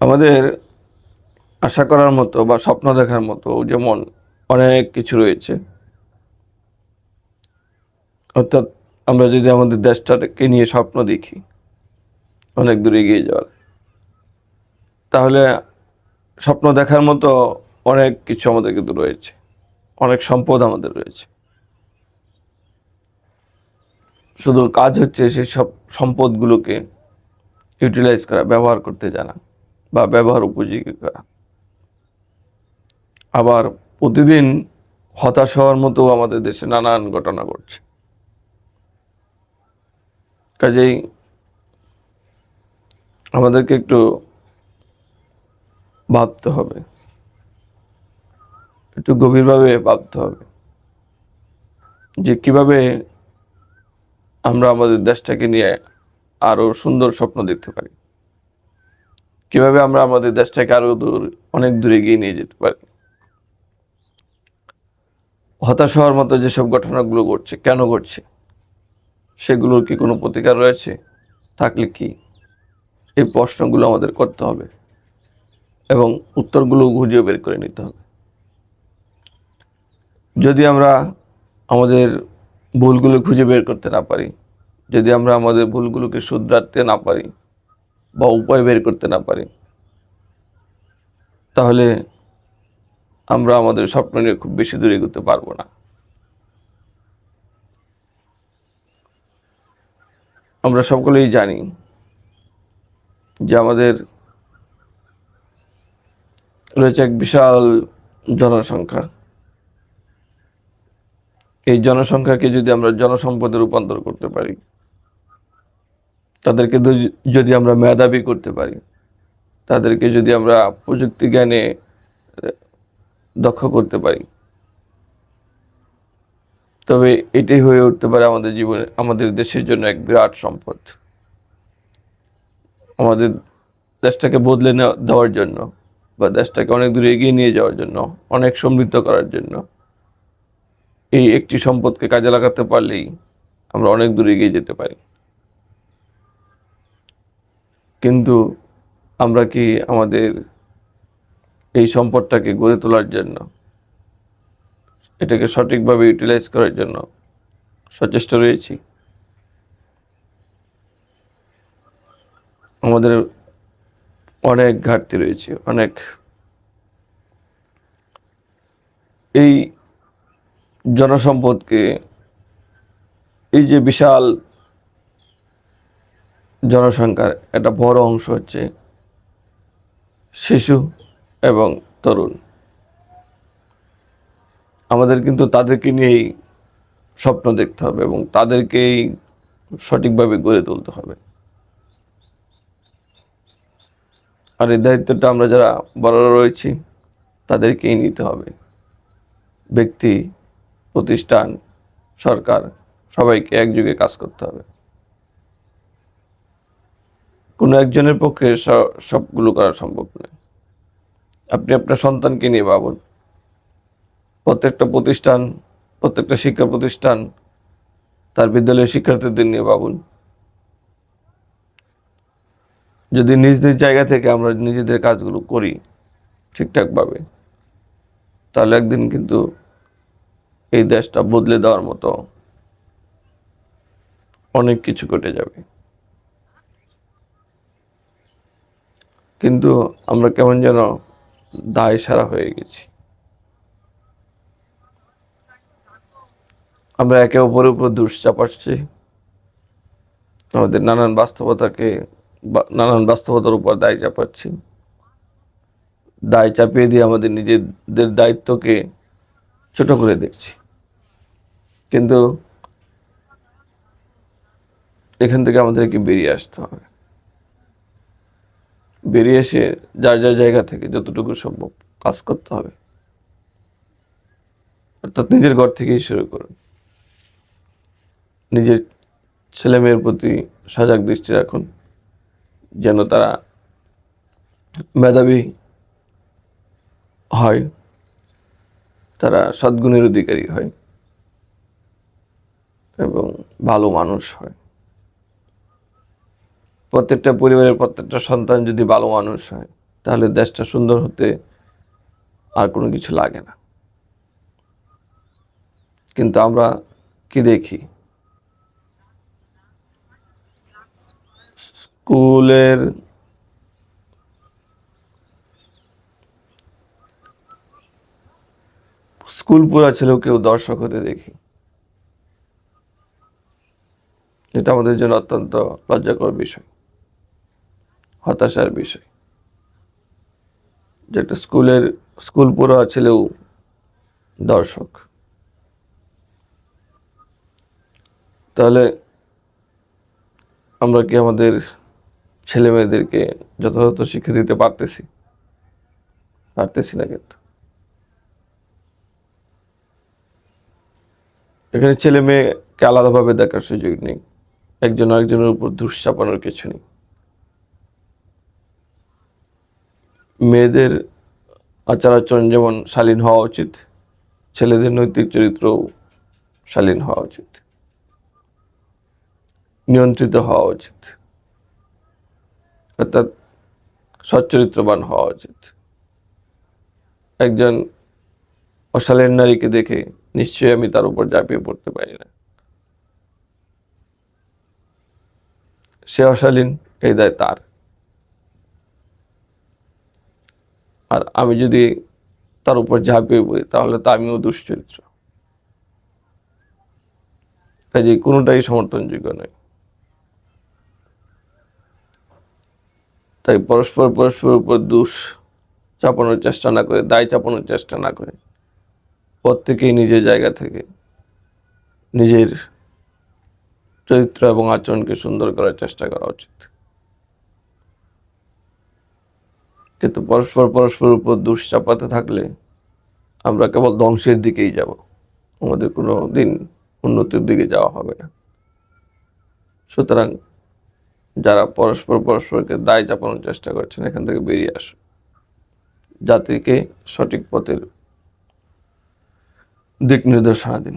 আমাদের আশা করার মতো বা স্বপ্ন দেখার মতো যেমন অনেক কিছু রয়েছে। অর্থাৎ আমরা যদি আমাদের দেশটাকে নিয়ে স্বপ্ন দেখি, অনেক দূরে এগিয়ে যাওয়ার, তাহলে স্বপ্ন দেখার মতো অনেক কিছু আমাদের কিন্তু রয়েছে। অনেক সম্পদ আমাদের রয়েছে। শুধু কাজ হচ্ছে সেই সব সম্পদগুলোকে ইউটিলাইজ করা, ব্যবহার করতে জানা। বা ব্যবহার উপযোগী করা আবার প্রতিদিন হতাশ হওয়ার মতো আমাদের দেশে নানান ঘটনা ঘটছে। কাজেই আমাদেরকে একটু ভাবতে হবে। একটু গভীরভাবে ভাবতে হবে যে কীভাবে আমরা আমাদের দেশটাকে নিয়ে আরও সুন্দর স্বপ্ন দেখতে পারি। কীভাবে আমরা আমাদের দেশটাকে আরও দূর, অনেক দূরে এগিয়ে নিয়ে যেতে পারি? হতাশ হওয়ার মতো যেসব ঘটনাগুলো ঘটছে, কেন ঘটছে? সেগুলোর কি কোনো প্রতিকার রয়েছে? থাকলে কি? এই প্রশ্নগুলো আমাদের করতে হবে এবং উত্তরগুলো খুঁজে বের করে নিতে হবে। যদি আমরা আমাদের ভুলগুলো খুঁজে বের করতে না পারি, যদি আমরা আমাদের ভুলগুলোকে শুধরাতে না পারি বা উপায় বের করতে না পারি, তাহলে আমরা আমাদের স্বপ্ন নিয়ে খুব বেশি দূরে এগোতে পারব না। আমরা সকলেই জানি যে আমাদের রয়েছে এক বিশাল জনসংখ্যা। এই জনসংখ্যাকে যদি আমরা জনসম্পদে রূপান্তর করতে পারি তাদেরকে যদি আমরা মেধাবী করতে পারি, তাদেরকে যদি আমরা প্রযুক্তি জ্ঞানে দক্ষ করতে পারি, তবে এটাই হয়ে উঠতে পারে আমাদের জীবনে, আমাদের দেশের জন্য এক বিরাট সম্পদ। আমাদের দেশটাকে বদলে নেওয়া- দেওয়ার জন্য, বা দেশটাকে অনেক দূরে এগিয়ে নিয়ে যাওয়ার জন্য, অনেক সমৃদ্ধ করার জন্য, এই একটি সম্পদকে কাজে লাগাতে পারলেই আমরা অনেক দূরে এগিয়ে যেতে পারি। কিন্তু আমরা কি আমাদের এই সম্পদটাকে গড়ে তোলার জন্য, এটাকে সঠিকভাবে ইউটিলাইজ করার জন্য সচেষ্ট রয়েছি? আমাদের অনেক ঘাটতি রয়েছে, অনেক। এই জনসম্পদকে, এই যে বিশাল জনসংখ্যার একটা বড় অংশ হচ্ছে শিশু এবং তরুণ। আমাদের কিন্তু তাদেরকে নিয়েই স্বপ্ন দেখতে হবে এবং তাদেরকেই সঠিকভাবে গড়ে তুলতে হবে। আর এই দায়িত্বটা আমরা যারা বড়রা রয়েছি, তাদেরকেই নিতে হবে। ব্যক্তি, প্রতিষ্ঠান, সরকার, সবাইকে একযোগে কাজ করতে হবে। কোনো একজনের পক্ষে সবগুলো করা সম্ভব নয়। আপনি আপনার সন্তানকে নিয়ে ভাবুন। প্রত্যেকটা প্রতিষ্ঠান, প্রত্যেকটা শিক্ষা প্রতিষ্ঠান, তার বিদ্যালয়ের শিক্ষার্থীদের নিয়ে ভাবুন। যদি নিজ নিজ জায়গা থেকে আমরা নিজেদের কাজগুলো করি ঠিকঠাকভাবে, তাহলে একদিন কিন্তু এই দেশটা বদলে দেওয়ার মতো অনেক কিছু ঘটে যাবে। কিন্তু আমরা কেমন যেন দায় সারা হয়ে গেছি। আমরা একে অপরের উপর দোষ চাপাচ্ছি। আমাদের নানান বাস্তবতাকে নানান বাস্তবতার উপর দায় চাপাচ্ছি। দায় চাপিয়ে দিয়ে আমাদের নিজেদের দায়িত্বকে ছোট করে দেখছি। কিন্তু এখান থেকে আমাদেরকে বেরিয়ে আসতে হবে। বেরিয়ে এসে যার যার জায়গা থেকে যতটুকু সম্ভব কাজ করতে হবে। অর্থাৎ নিজের ঘর থেকেই শুরু করুন। নিজের ছেলে মেয়ের প্রতি সজাগ দৃষ্টি রাখুন, যেন তারা মেধাবী হয়, তারা সদ্গুণের অধিকারী হয় এবং ভালো মানুষ হয়। প্রত্যেকটা পরিবারের প্রত্যেকটা সন্তান যদি ভালো মানুষ হয়, তাহলে দেশটা সুন্দর হতে আর কোনো কিছু লাগে না। কিন্তু আমরা কি দেখি? স্কুলের স্কুল পুরা ছিল কেউ দর্শক হতে দেখি। এটা আমাদের জন্য অত্যন্ত লজ্জাকর বিষয়। হতাশার বিষয়। যে একটা স্কুলের, স্কুল পুরা ছেলেও দর্শক। তাহলে আমরা কি আমাদের ছেলে মেয়েদেরকে যথাযথ শিক্ষা দিতে পারতেছি? পারতেছি না কিন্তু। এখানে ছেলে মেয়েকে আলাদাভাবে দেখার সুযোগ নেই। একজন আরেকজনের উপর দুঃচাপানোর কিছু নেই। মেয়েদের আচার আচরণ যেমন শালীন হওয়া উচিত, ছেলেদের নৈতিক চরিত্রও শালীন হওয়া উচিত, নিয়ন্ত্রিত হওয়া উচিত, অর্থাৎ সচ্চরিত্রবান হওয়া উচিত। একজন অশালীন নারীকে দেখে নিশ্চয়ই আমি তার উপর ঝাঁপিয়ে পড়তে পারি না। সে অশালীন, এই দায় তার। আর আমি যদি তার উপর ঝাঁপিয়ে পড়ি, তাহলে তো আমিও দুশ্চরিত্র। কাজে কোনোটাই সমর্থনযোগ্য নয়। তাই পরস্পর পরস্পর উপর দোষ চাপানোর চেষ্টা না করে, দায় চাপানোর চেষ্টা না করে প্রত্যেকেই নিজের জায়গা থেকে নিজের চরিত্র এবং আচরণকে সুন্দর করার চেষ্টা করা উচিত। কিন্তু পরস্পর পরস্পর উপর দোষ চাপাতে থাকলে আমরা কেবল ধ্বংসের দিকেই যাব। আমাদের কোনো দিন উন্নতির দিকে যাওয়া হবে না। সুতরাং যারা পরস্পর পরস্পরকে দায় চাপানোর চেষ্টা করছেন, এখান থেকে বেরিয়ে আসুন। জাতিকে সঠিক পথের দিক নির্দেশনা দিন।